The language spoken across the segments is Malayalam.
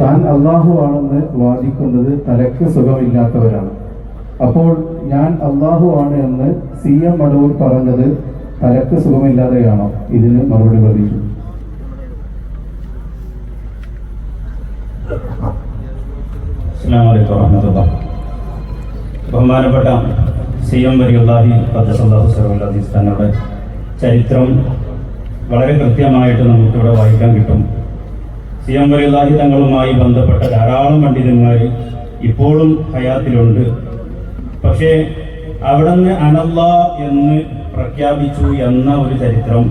താൻ അള്ളാഹു ആണെന്ന് വാദിക്കുന്നത് തലക്ക് സുഖമില്ലാത്തവരാണ്. അപ്പോൾ ഞാൻ അള്ളാഹു ആണ് എന്ന് സി എം മടവൂർ പറഞ്ഞത് തലക്ക് സുഖമില്ലാതെയാണോ? ഇതിന് മറുപടി പ്രതീക്ഷ ബഹുമാനപ്പെട്ട സി എം വരിയുള്ളാഹി തങ്ങളുടെ ചരിത്രം വളരെ കൃത്യമായിട്ട് നമുക്കിവിടെ വായിക്കാൻ കിട്ടും. സി ബന്ധപ്പെട്ട ധാരാളം പണ്ഡിതന്മാർ ഇപ്പോഴും ഹയാത്തിലുണ്ട്. പക്ഷേ അവിടുന്ന് അനല്ല എന്ന് പ്രഖ്യാപിച്ചു എന്ന ഒരു ചരിത്രം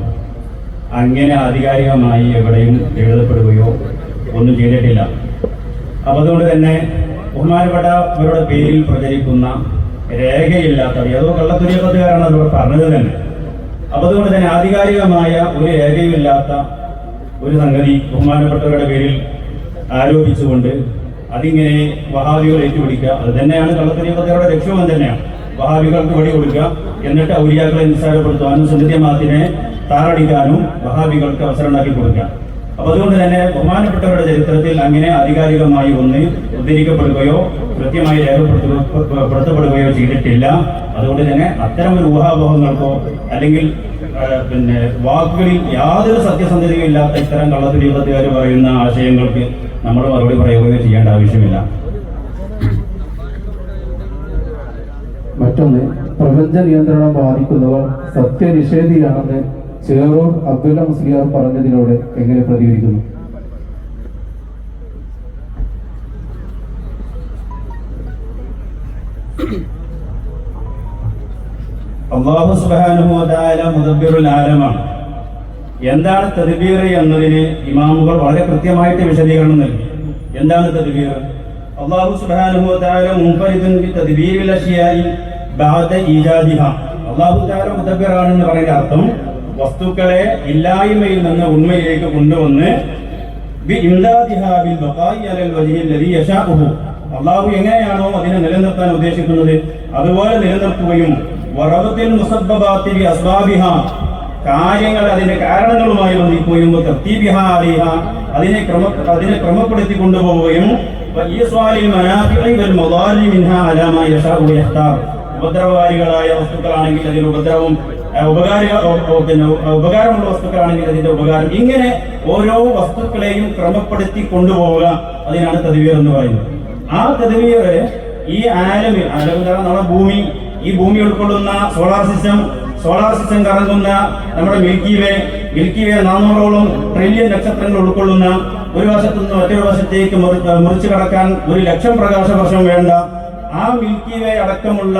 അങ്ങനെ ആധികാരികമായി എവിടെയും എഴുതപ്പെടുകയോ ഒന്നും ചെയ്തിട്ടില്ല. അപ്പൊ അതുകൊണ്ട് തന്നെ ബഹുമാനപ്പെട്ടവരുടെ പേരിൽ പ്രചരിക്കുന്ന രേഖയില്ലാത്തവർ ഏതോ കള്ളത്തുരിയപ്പത്തുകാരാണ് അവർ പറഞ്ഞത് തന്നെ. അപ്പൊ അതുകൊണ്ട് തന്നെ ആധികാരികമായ ഒരു രേഖയുമില്ലാത്ത ഒരു സംഗതി ബഹുമാനപ്പെട്ടവരുടെ പേരിൽ ആരോപിച്ചുകൊണ്ട് അതിങ്ങനെ വഹാബികൾ ഏറ്റുപിടിക്കുക. അത് തന്നെയാണ് കള്ളത്തുരിയപ്പത്തുകാരുടെ ലക്ഷ്യവും തന്നെയാണ്. വഹാബികൾക്ക് വഴി കൊടുക്കുക. എന്നിട്ട് ഔലിയാക്കളെ നിസ്സാരപ്പെടുത്തുവാനും സുന്ദര്യമാത്തിനെ താറടിക്കാനും വഹാബികൾക്ക് അവസരം ഉണ്ടാക്കി കൊടുക്കുക. അപ്പൊ അതുകൊണ്ട് തന്നെ ബഹുമാനപ്പെട്ടവരുടെ ചരിത്രത്തിൽ അങ്ങനെ ആധികാരികമായി ഒന്ന് ഉദ്ധരിക്കപ്പെടുകയോ കൃത്യമായി രേഖപ്പെടുത്തപ്പെടുത്തപ്പെടുകയോ ചെയ്തിട്ടില്ല. അതുകൊണ്ട് തന്നെ അത്തരം ഒരു ഊഹാപോഹങ്ങൾക്കോ അല്ലെങ്കിൽ പിന്നെ വാക്കുകളിൽ യാതൊരു സത്യസന്ധതയും ഇല്ലാത്ത ഇത്തരം കള്ളത്തുരീപത്തുകാർ പറയുന്ന ആശയങ്ങൾക്ക് നമ്മൾ മറുപടി പറയുകയോ ചെയ്യേണ്ട ആവശ്യമില്ല. മറ്റൊന്ന് പ്രപഞ്ച നിയന്ത്രണം ബാധിക്കുന്നവർ സത്യനിഷേധിയാണെന്ന് ചേറൂർ അബ്ദുല്ല മുസ്ലിയാർ പറഞ്ഞതിനോട് എങ്ങനെ പ്രതികരിക്കുന്നു? അള്ളാഹു സുബാനുഭവതായ മുദബിറുൽ ആലമാണ്. എന്താണ് തദ്ബീർ എന്നതിന് ഇമാമുകൾ വളരെ കൃത്യമായിട്ട് വിശദീകരണം നൽകി. എന്താണ് തദ്ബീർ? അള്ളാഹു സുബാനുഭവതായ മുൻപരിതുൻ തെറിബീരിൽ അഷിയായി ബാദ ഈജാദിഹ. അള്ളാഹു താര മുദബിറാണെന്ന് പറയുന്ന അർത്ഥം വസ്തുക്കളെ ഇല്ലായ്മയിൽ നിന്ന് ഉണ്മയിലേക്ക് കൊണ്ടുവന്ന് അള്ളാഹു എങ്ങനെയാണോ അതിനെ നിലനിർത്താൻ ഉദ്ദേശിക്കുന്നത്? അതുപോലെ നിലനിർത്തുകയും കാര്യങ്ങൾ അതിന്റെ കാരണങ്ങളുമായി വന്നിപ്പോയും അതിനെ ക്രമ അതിനെ ക്രമപ്പെടുത്തി കൊണ്ടുപോവുകയും ഉപദ്രവകാരികളായ വസ്തുക്കളാണെങ്കിൽ അതിന് ഉപദ്രവം ഉപകാരി ഉപകാരമുള്ള വസ്തുക്കളാണെങ്കിൽ അതിന്റെ ഉപകാരം. ഇങ്ങനെ ഓരോ വസ്തുക്കളെയും ക്രമപ്പെടുത്തി കൊണ്ടുപോവുക അതിനാണ് തദ്വീർ എന്ന് പറയുന്നത്. ആ തദ്വീർ ഈ ആലമിൽ ആലം നമ്മുടെ ഭൂമി ഈ ഭൂമി ഉൾക്കൊള്ളുന്ന സോളാർ സിസ്റ്റം സോളാർ സിസ്റ്റം കറങ്ങുന്ന നമ്മുടെ മിൽക്കി വേ മിൽക്കി വേ നാനൂറോളം ട്രില്യൺ നക്ഷത്രങ്ങൾ ഉൾക്കൊള്ളുന്ന ഒരു വശത്തു നിന്ന് മറ്റൊരു വശത്തേക്ക് മുറിച്ചു കടക്കാൻ ഒരു ലക്ഷം പ്രകാശ വർഷം വേണ്ട. ആ മിൽക്കി വേ അടക്കമുള്ള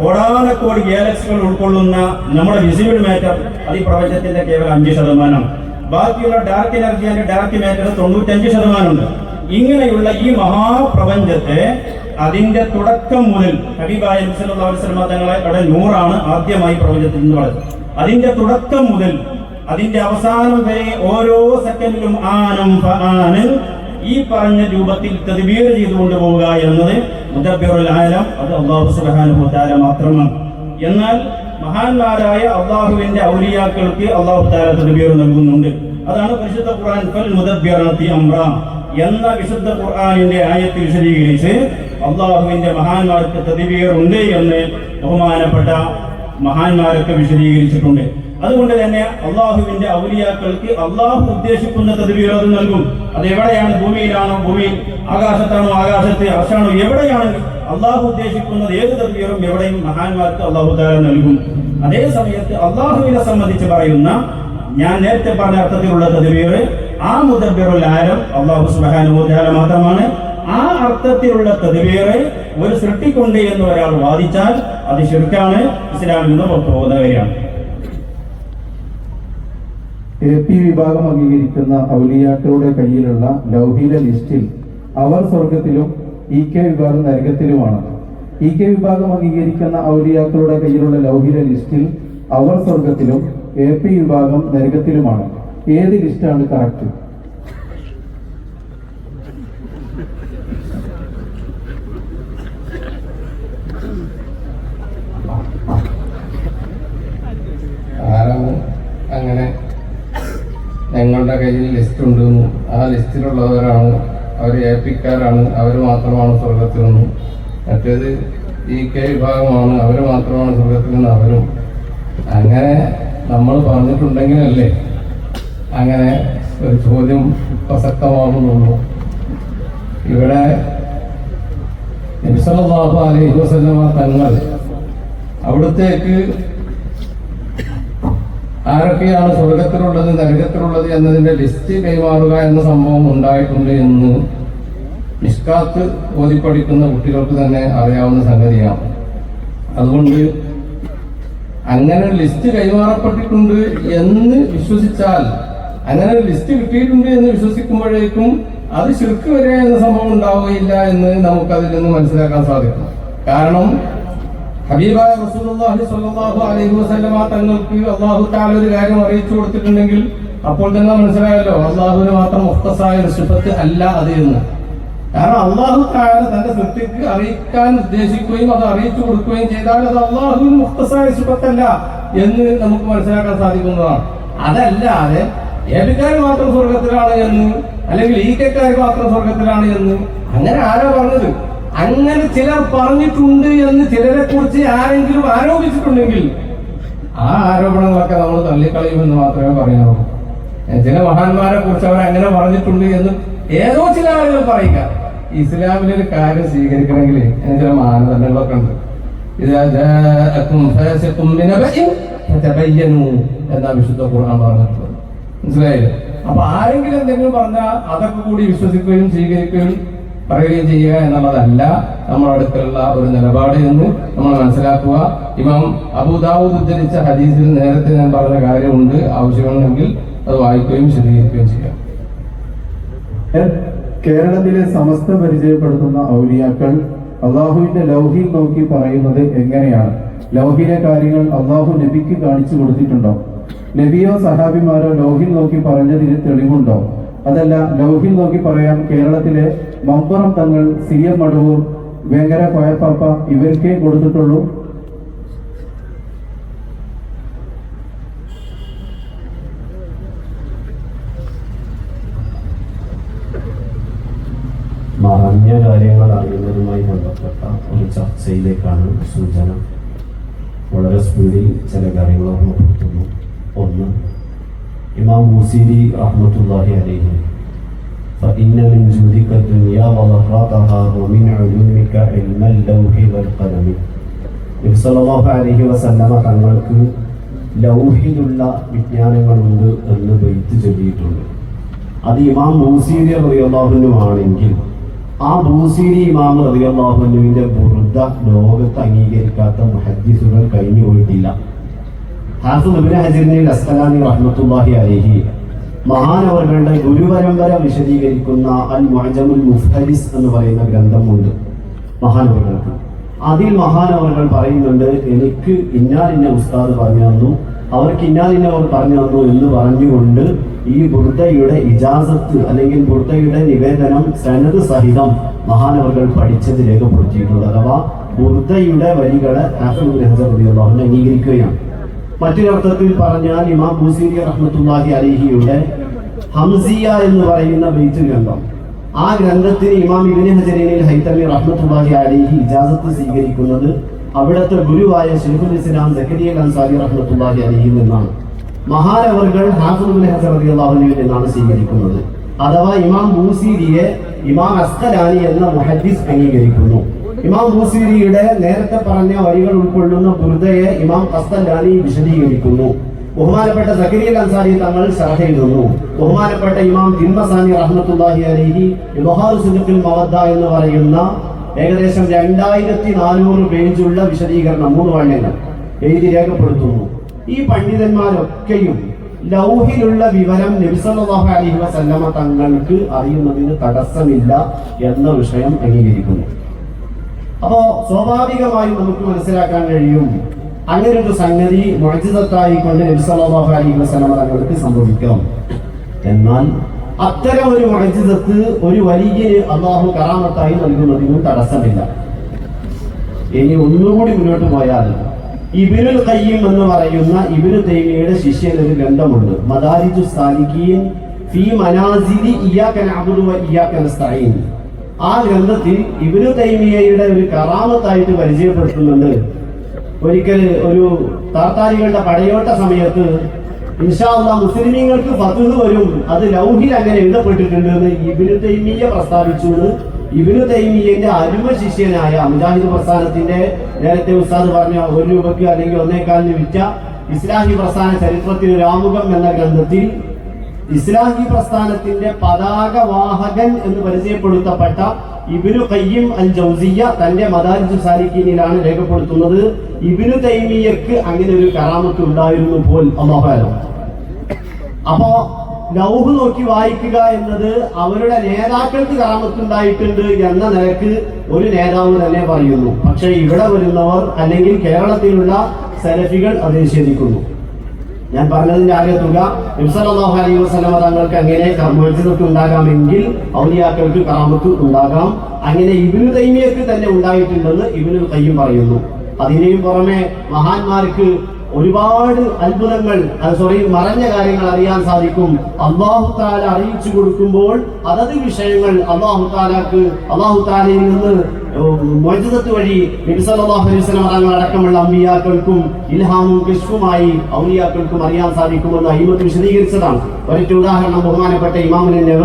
കോടാനക്കോടി ഗാലക്സികൾ ഉൾക്കൊള്ളുന്ന നമ്മുടെ വിസിബിൾ മാറ്റർ അത് ഈ പ്രപഞ്ചത്തിന്റെ കേവലം അഞ്ച് ശതമാനം. ബാക്കിയുള്ള dark energy and dark matter തൊണ്ണൂറ്റഞ്ച് ശതമാനമുണ്ട്. ഇങ്ങനെയുള്ള ഈ മഹാപ്രപഞ്ചത്തെ അതിന്റെ തുടക്കം മുതൽ ഹബീബായ വസല്ലമ തങ്ങളെ അവിടെ നൂറാണ് ആദ്യമായി പ്രപഞ്ചത്തിൽ നിന്ന് പറഞ്ഞത് അതിന്റെ തുടക്കം മുതൽ അതിന്റെ അവസാനം വരെ ഓരോ സെക്കൻഡിലും ആനം ആനൻ ഈ പറഞ്ഞ രൂപത്തിൽ തദ്ബീർ ചെയ്തുകൊണ്ട് പോവുക എന്നത് മുദബ്ബിറുൽ ആലം അത് അള്ളാഹു സുബ്ഹാനഹു വതആല മാത്രമാണ്. എന്നാൽ മഹാന്മാരായ അള്ളാഹുവിന്റെ ഔലിയാക്കൾക്ക് അള്ളാഹു താല തദ്ബീർ നൽകുന്നുണ്ട്. അതാണ് പരിശുദ്ധ ഖുർആൻ ഫൽ മുദബ്ബിറത്തി അമ്ര എന്ന വിശുദ്ധ ഖുർആനിന്റെ ആയത്തിൽ വിശദീകരിച്ച് അള്ളാഹുവിന്റെ മഹാന്മാർക്ക് ഉണ്ട് എന്ന് ബഹുമാനപ്പെട്ട മഹാന്മാരൊക്കെ വിശദീകരിച്ചിട്ടുണ്ട്. അതുകൊണ്ട് തന്നെ അള്ളാഹുവിന്റെ ഔലിയാക്കൾക്ക് അള്ളാഹു ഉദ്ദേശിക്കുന്ന പ്രതിപീകർ നൽകും. അത് എവിടെയാണ്? ഭൂമിയിലാണോ? ഭൂമി ആകാശത്താണോ? ആകാശത്ത് അർഷാണോ? എവിടെയാണ്? അള്ളാഹു ഉദ്ദേശിക്കുന്നത് ഏത് തൃപ്തികളും എവിടെയും മഹാന്മാർക്ക് അള്ളാഹു താരം നൽകും. അതേ സമയത്ത് അള്ളാഹുവിനെ സംബന്ധിച്ച് പറയുന്ന ഞാൻ നേരത്തെ പറഞ്ഞ അർത്ഥത്തിലുള്ള തദ്ബീർ ആ മുദബ്ബിറുൽ ആരം അള്ളാഹു സുബ്ഹാനഹു വതആല മാത്രമാണ്. ആ അർത്ഥത്തിലുള്ള തദ്ബീർ ഒരു സൃഷ്ടിക്കൊണ്ട് എന്ന് ഒരാൾ വാദിച്ചാൽ അത് ശിർക്കാണ് ഇസ്ലാമിൽ നിന്ന് കാര്യമാണ് എ പി വിഭാഗം അംഗീകരിക്കുന്ന ഔലിയാക്കളുടെ കയ്യിലുള്ള ലൗഹിക ലിസ്റ്റിൽ അവർ സ്വർഗത്തിലും ഇ കെ വിഭാഗം നരകത്തിലുമാണ്. ഇ കെ വിഭാഗം അംഗീകരിക്കുന്ന ഔലിയാക്കളുടെ കയ്യിലുള്ള ലൗഹിക ലിസ്റ്റിൽ അവർ സ്വർഗത്തിലും എ പി വിഭാഗം നരകത്തിലുമാണ്. ഏത് ലിസ്റ്റാണ് കറക്റ്റ് ആരാണ് അങ്ങനെ ഞങ്ങളുടെ കയ്യിൽ ലിസ്റ്റ് ഉണ്ട് ആ ലിസ്റ്റിലുള്ളവരാണ് അവർ ഏൽപ്പിക്കാരാണ് അവർ മാത്രമാണ് സ്വർഗത്തിൽ നിന്നും. മറ്റേത് ഈ കെ വിഭാഗമാണ് അവർ മാത്രമാണ് സ്വർഗത്തിൽ നിന്ന് അവരും. അങ്ങനെ നമ്മൾ പറഞ്ഞിട്ടുണ്ടെങ്കിലല്ലേ അങ്ങനെ ഒരു ചോദ്യം പ്രസക്തമാകുന്നുള്ളൂ. ഇവിടെ നബിസല്ലാഹു അലൈഹി വസല്ലമ തങ്ങൾ അവിടത്തേക്ക് ആരൊക്കെയാണ് സ്വർഗത്തിലുള്ളത് നരകത്തിലുള്ളത് എന്നതിന്റെ ലിസ്റ്റ് കൈമാറുക എന്ന സംഭവം ഉണ്ടായിട്ടുണ്ട് എന്ന് നിഷ്കാത്ത് ഓതിപ്പഠിക്കുന്ന കുട്ടികൾക്ക് തന്നെ അറിയാവുന്ന സംഗതിയാണ്. അതുകൊണ്ട് അങ്ങനെ ലിസ്റ്റ് കൈമാറപ്പെട്ടിട്ടുണ്ട് എന്ന് വിശ്വസിച്ചാൽ അങ്ങനെ ലിസ്റ്റ് കിട്ടിയിട്ടുണ്ട് എന്ന് വിശ്വസിക്കുമ്പോഴേക്കും അത് ശിർക്ക് വരെ എന്ന സംഭവം ഉണ്ടാവുകയില്ല എന്ന് നമുക്കതിൽ നിന്ന് മനസ്സിലാക്കാൻ സാധിക്കും. കാരണം ഹബീബായ റസൂലുള്ളാഹി സ്വല്ലല്ലാഹു അലൈഹി വസല്ലമ തങ്ങൾക്ക് അല്ലാഹു തആല ഒരു കാര്യം അറിയിച്ചു കൊടുത്തിട്ടുണ്ടെങ്കിൽ അപ്പോൾ തന്നെ മനസ്സിലായല്ലോ അള്ളാഹുവിന് മാത്രം മുഖ്തസായ ഒരു സിഫത്ത് അല്ല അത് എന്ന്. കാരണം അള്ളാഹു താല തന്റെ സൃഷ്ടിക്ക് അറിയിക്കാൻ ഉദ്ദേശിക്കുകയും അത് അറിയിച്ചു കൊടുക്കുകയും ചെയ്താൽ അത് അള്ളാഹുവിന് മുഖ്തസായ സിഫത്തല്ല എന്ന് നമുക്ക് മനസ്സിലാക്കാൻ സാധിക്കുന്നതാണ്. അതല്ലാതെ ഏപിക്കാർ മാത്രം സ്വർഗത്തിലാണ് എന്ന് അല്ലെങ്കിൽ ഈ കെക്കാർ മാത്രം സ്വർഗത്തിലാണ് എന്ന് അങ്ങനെ ആരാ പറഞ്ഞത്? അങ്ങനെ ചിലർ പറഞ്ഞിട്ടുണ്ട് എന്ന് ചിലരെ കുറിച്ച് ആരെങ്കിലും ആരോപിച്ചിട്ടുണ്ടെങ്കിൽ ആ ആരോപണങ്ങളൊക്കെ നമ്മൾ തള്ളിക്കളയുമെന്ന് മാത്രമേ പറയാവൂ. ഏ, ചില മഹാന്മാരെ കുറിച്ച് അവർ അങ്ങനെ പറഞ്ഞിട്ടുണ്ട് എന്ന് ഏതോ ചില ആളുകൾ പറയുക. ഇസ്ലാമിലെ ഒരു കാര്യം സ്വീകരിക്കണമെങ്കിൽ അതിന് ചില മാനദണ്ഡങ്ങളൊക്കെ ഉണ്ട്. എന്നാ വിശുദ്ധ ഖുർആൻ പറഞ്ഞിട്ടുള്ളത്. മനസ്സിലായില്ലേ? അപ്പൊ ആരെങ്കിലും എന്തെങ്കിലും പറഞ്ഞാൽ അതൊക്കെ കൂടി വിശ്വസിക്കുകയും സ്വീകരിക്കുകയും പറയുകയും ചെയ്യുക എന്നുള്ളതല്ല. നമ്മുടെ അടുത്തുള്ള ഒരു നിലപാട് എന്ന് നമ്മൾ മനസ്സിലാക്കുക. ഇമാം അബൂദാവൂദ് ഉദ്ധരിച്ച ഹദീസിൽ നേരത്തെ ഞാൻ പറഞ്ഞ കാര്യമുണ്ട്. ആവശ്യമുണ്ടെങ്കിൽ അത് വായിക്കുകയും വിശദീകരിക്കുകയും ചെയ്യാം. കേരളത്തിലെ സമസ്ത പരിചയപ്പെടുത്തുന്ന ഔലിയാക്കൾ അള്ളാഹുവിന്റെ ലൗഹിൽ നോക്കി പറയുന്നത് എങ്ങനെയാണ്? ലൗഹിലെ കാര്യങ്ങൾ അള്ളാഹു നബിക്ക് കാണിച്ചു കൊടുത്തിട്ടുണ്ടോ? നബിയോ സഹാബിമാരോ ലൗഹിൽ നോക്കി പറഞ്ഞതിന് തെളിവുണ്ടോ? അതല്ല ലൗഹിൽ നോക്കി പറയാം കേരളത്തിലെ മമ്പുറം തങ്ങൾ സി എം മടവൂർ വേങ്ങര കോയപ്പാപ്പ ഇവർക്കേ കൊടുത്തിട്ടുള്ളൂ. മറഞ്ഞ കാര്യങ്ങൾ അറിയുന്നതുമായി ബന്ധപ്പെട്ട ഒരു ചർച്ചയിലേക്കാണ് സൂചന. വളരെ സ്പീഡിൽ ചില കാര്യങ്ങൾ ഓർമ്മപ്പെടുത്തുന്നു ഒന്ന് ഇമാം മൂസീരി റഹ്മത്തുല്ലാഹി അലൈഹി فإن من جودك الدنيا وضراتها ومن علومك علم اللوح والقلم നബി സല്ലല്ലാഹു അലൈഹി വസല്ലമ തങ്ങൾക്ക് ലൗഹിലുള്ള വിജ്ഞാനങ്ങളുണ്ട് എന്ന് ബൈത്ത് ചൊല്ലിയിട്ടുണ്ട് അത് ഇമാം മൂസീരി റളിയല്ലാഹു ആണെങ്കിൽ ആ ബൂസീരി ഇമാം റളിയല്ലാഹുവിന്റെ ബുർദ ലോകത്ത് അംഗീകരിക്കാത്ത മുഹദ്ദിസുകൾ കഴിഞ്ഞു പോയിട്ടില്ല ഹജറിനെ അസ്കലാനി റഹ്മത്തുള്ളാഹി അലൈഹി. മഹാനവറുകളുടെ ഗുരുപരമ്പര വിശദീകരിക്കുന്ന അൽ മുഅജമുൽ മുഫ്ഹരിസ് എന്ന് പറയുന്ന ഗ്രന്ഥമുണ്ട് മഹാനവറുകൾക്ക്. അതിൽ മഹാനവറുകൾ പറയുന്നുണ്ട് എനിക്ക് ഇന്നാലിന്ന ഉസ്താദ് പറഞ്ഞു തന്നു. അവർക്ക് ഇന്നാലിന്നവർ പറഞ്ഞു തന്നു എന്ന് പറഞ്ഞുകൊണ്ട് ഈ ബുർദയുടെ ഇജാസത്ത് അല്ലെങ്കിൽ ബുർദയുടെ നിവേദനം സനത് സഹിതം മഹാനവറുകൾ പഠിച്ചത് രേഖപ്പെടുത്തിയിട്ടുണ്ട്. അഥവാ ബുർദയുടെ വരികളെ അംഗീകരിക്കുകയാണ്. മറ്റൊരർത്ഥത്തിൽ പറഞ്ഞാൽ ഇമാം ഹുസീനി റഹ്മത്തുള്ളാഹി അലിഹിയുടെ ഹംസിയ എന്ന് പറയുന്ന ബെയ്ത്ത് ഗ്രന്ഥം. ആ ഗ്രന്ഥത്തിന് ഇമാം ഇബിന് ഹജരീനിൽ ഹൈതമി റഹ്മത്തുള്ളാഹി അലിഹി ഇജാസത്ത് സ്വീകരിക്കുന്നത് അവിടുത്തെ ഗുരുവായ ഷെയ്ഖുൽ ഇസ്ലാം സക്കരിയ അൻസാരി റഹ്മത്തുള്ളാഹി അലിഹിൽ നിന്നാണ്. മഹാരവറുകൾ റളിയല്ലാഹുവിൽ നിന്നാണ് സ്വീകരിക്കുന്നത്. അഥവാ ഇമാം ബൂസീരിയെ ഇമാം അസ്കലാനി എന്ന മുഹദ്ദിസ് അംഗീകരിക്കുന്നു. ഇമാം ബൂസീരിയുടെ നേരത്തെ പറഞ്ഞ വരികൾ ഉൾക്കൊള്ളുന്ന ബുർദയെ ഇമാം കസ്തലാനി വിശദീകരിക്കുന്നു. ബഹുമാനപ്പെട്ട സക്കരിയ അൻസാരി തങ്ങൾ ഷർഹ ബഹുമാനപ്പെട്ട ഇമാം തിന്മസാനി റഹ്മത്തുല്ലാഹി അലിഹി സുന്നത്തുൽ മവദ്ദ എന്ന് പറയുന്ന ഏകദേശം രണ്ടായിരത്തി നാനൂറ് പേജുള്ള വിശദീകരണം മൂന്ന് വണ്ണങ്ങൾ എഴുതി രേഖപ്പെടുത്തുന്നു. ഈ പണ്ഡിതന്മാരൊക്കെയും ലൗഹിലുള്ള വിവരം നബിസല്ലാഹു അലൈഹി വസല്ലമ തങ്ങൾക്ക് അറിയുന്നതിന് തടസ്സമില്ല എന്ന വിഷയം അംഗീകരിക്കുന്നു. അപ്പോ സ്വാഭാവികമായി നമുക്ക് മനസ്സിലാക്കാൻ കഴിയും. അങ്ങനെ ഒരു സംഗതി മോചിതത്തായിക്കൊണ്ട് നബിസല്ലാഹു അലൈഹി വസല്ലമ തങ്ങൾക്ക് സംഭവിക്കാം. എന്നാൽ അത്തരം ഒരു മുഴജിതത്ത് ഒരു വലിയ അള്ളാഹു കറാമത്തായി നൽകുന്നതിനും തടസ്സമില്ല. ഇനി ഒന്നുകൂടി മുന്നോട്ട് പോയാൽ ഇബിനുൽ കയ്യം എന്ന് പറയുന്ന ഇബിനു തൈമിയുടെ ശിഷ്യൻ ഒരു ഗ്രന്ഥമുണ്ട്. മദാരിജു സാലിഖീൻ ഫീ മനാസിലി ഇയ്യാക അബുദു ഇയ്യാക നസ്തഈൻ. ആ ഗ്രന്ഥത്തിൽ ഇബ്നു തൈമിയയുടെ ഒരു കറാമത്തായിട്ട് പരിചയപ്പെടുത്തുന്നുണ്ട്. ഒരിക്കൽ ഒരു താർത്താരികളുടെ പടയോട്ട സമയത്ത് ഇൻഷാല്ല മുസ്ലിമീങ്ങൾക്ക് ഫതുഹ് വരും അത് ലൗഹിൽ അങ്ങനെ എഴുതപ്പെട്ടിട്ടുണ്ട് എന്ന് ഇബിനു തൈമിയ പ്രസ്താവിച്ചു ഇബിനു തൈമിയന്റെ അരുമ ശിഷ്യനായ മുജാഹിദ് പ്രസ്ഥാനത്തിന്റെ നേരത്തെ ഉസ്താദ് പറഞ്ഞ ഒരു രൂപയ്ക്ക് അല്ലെങ്കിൽ ഒന്നേക്കാലിന് വിറ്റ ഇസ്ലാഹി പ്രസ്ഥാന ചരിത്രത്തിൽ രാമുഖം എന്ന ഗ്രന്ഥത്തിൽ ഇസ്ലാഹി പ്രസ്ഥാനത്തിന്റെ പതാക വാഹകൻ എന്ന് പരിചയപ്പെടുത്തപ്പെട്ട ഇബിനു കയ്യം അൽ ജൗസിയ തന്റെ മദാരിജു സാലിക്കീനിലാണ് രേഖപ്പെടുത്തുന്നത്. ഇബിനു തൈമിയക്ക് അങ്ങനെ ഒരു കറാമത്ത് ഉണ്ടായിരുന്നു പോൽ അള്ളാഹുലം അപ്പോ ലൗഹ് നോക്കി വായിക്കുക എന്നത് അവരുടെ നേതാക്കൾക്ക് കറാമത്തുണ്ടായിട്ടുണ്ട് എന്ന നിലയ്ക്ക് ഒരു നേതാവ് തന്നെ പറയുന്നു. പക്ഷെ ഇവിടെ വരുന്നവർ അല്ലെങ്കിൽ കേരളത്തിലുള്ള സലഫികൾ അത് നിഷേധിക്കുന്നു. ഞാൻ പറഞ്ഞതിന്റെ ആകെ തുക ഇബ്സലാഹു അലൈഹി വസല്ലമ തങ്ങൾക്ക് അങ്ങനെ കർമ്മത്തിൽ ഉണ്ടാകാമെങ്കിൽ ഔലിയാക്കൾക്ക് കറാമത്ത് ഉണ്ടാകാം. അങ്ങനെ ഇബിനു തൈമിയക്ക് തന്നെ ഉണ്ടായിട്ടുണ്ടെന്ന് ഇബിനു തയ്യം പറയുന്നു. അതിനെയും പുറമെ മഹാന്മാർക്ക് ഒരുപാട് അത്ഭുതങ്ങൾ അത് സോറി മറഞ്ഞ കാര്യങ്ങൾ അറിയാൻ സാധിക്കും. അള്ളാഹു താല അറിയിച്ചു കൊടുക്കുമ്പോൾ അതത് വിഷയങ്ങൾ അള്ളാഹു താലാക്ക് അള്ളാഹു താലയിൽ നിന്ന് മോചിതത്ത് വഴി നബിസല്ലാഹു അലൈഹി വസല്ലം അടക്കമുള്ള അമ്പിയാക്കൾക്കും ഇൽഹാമും കിഷ്ഫുമായി ഔലിയാക്കൾക്കും അറിയാൻ സാധിക്കുമെന്ന് അഹിമത്ത് വിശദീകരിച്ചതാണ്. ഒരൊറ്റ ഉദാഹരണം ബഹുമാനപ്പെട്ട ഇമാമിനെ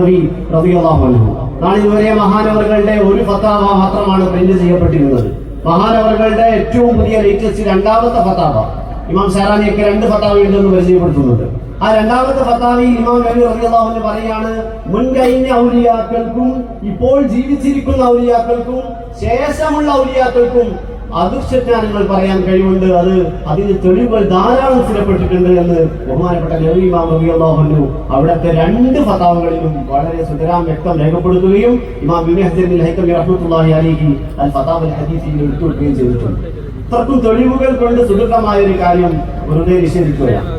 റളിയല്ലാഹു അൻഹു. നാളിതുവരെ മഹാനവറുകളുടെ ഒരു ഫത്താവ മാത്രമാണ് പ്രിന്റ് ചെയ്യപ്പെട്ടിരുന്നത്. മഹാനവറുകളുടെ ഏറ്റവും പുതിയ ലേറ്റസ്റ്റ് രണ്ടാമത്തെ ഫത്താവ. ഇമാം ഷാറാനിയൊക്കെ രണ്ട് ഫത്താവി ഉണ്ടെന്ന് പരിചയപ്പെടുത്തുന്നുണ്ട്. ആ രണ്ടാമത്തെ ഫത്താവി ഇമാം നബി അൻഹു പറയാണ് മുൻകഴിഞ്ഞ ഔലിയാക്കൾക്കും ഇപ്പോൾ ജീവിച്ചിരിക്കുന്ന ഔലിയാക്കൾക്കും ശേഷമുള്ള ഔലിയാക്കൾക്കും അദൃശ്യജ്ഞാനങ്ങൾ പറയാൻ കഴിവുണ്ട്. അത് അതിന് തെളിവുകൾ ധാരാളം സ്ഥിരപ്പെട്ടിട്ടുണ്ട് എന്ന് ബഹുമാനപ്പെട്ട നബി ഇമാം അൻഹു അവിടുത്തെ രണ്ട് ഫതാവുകളിലും വളരെ സുതരാം വ്യക്തം രേഖപ്പെടുത്തുകയും ഇമാം ഹജർ ഹൈത്തമി റഹ്മത്തുള്ളാഹി അലൈഹി അൽ ഫത്താവൽ ഹദീസിൽ എടുത്തു കൊടുക്കുകയും ചെയ്തിട്ടുണ്ട്. ഇത്രക്കും തെളിവുകൾ കൊണ്ട് സുദൃഢമായ ഒരു കാര്യം വെറുതെ നിഷേധിക്കുകയാണ്.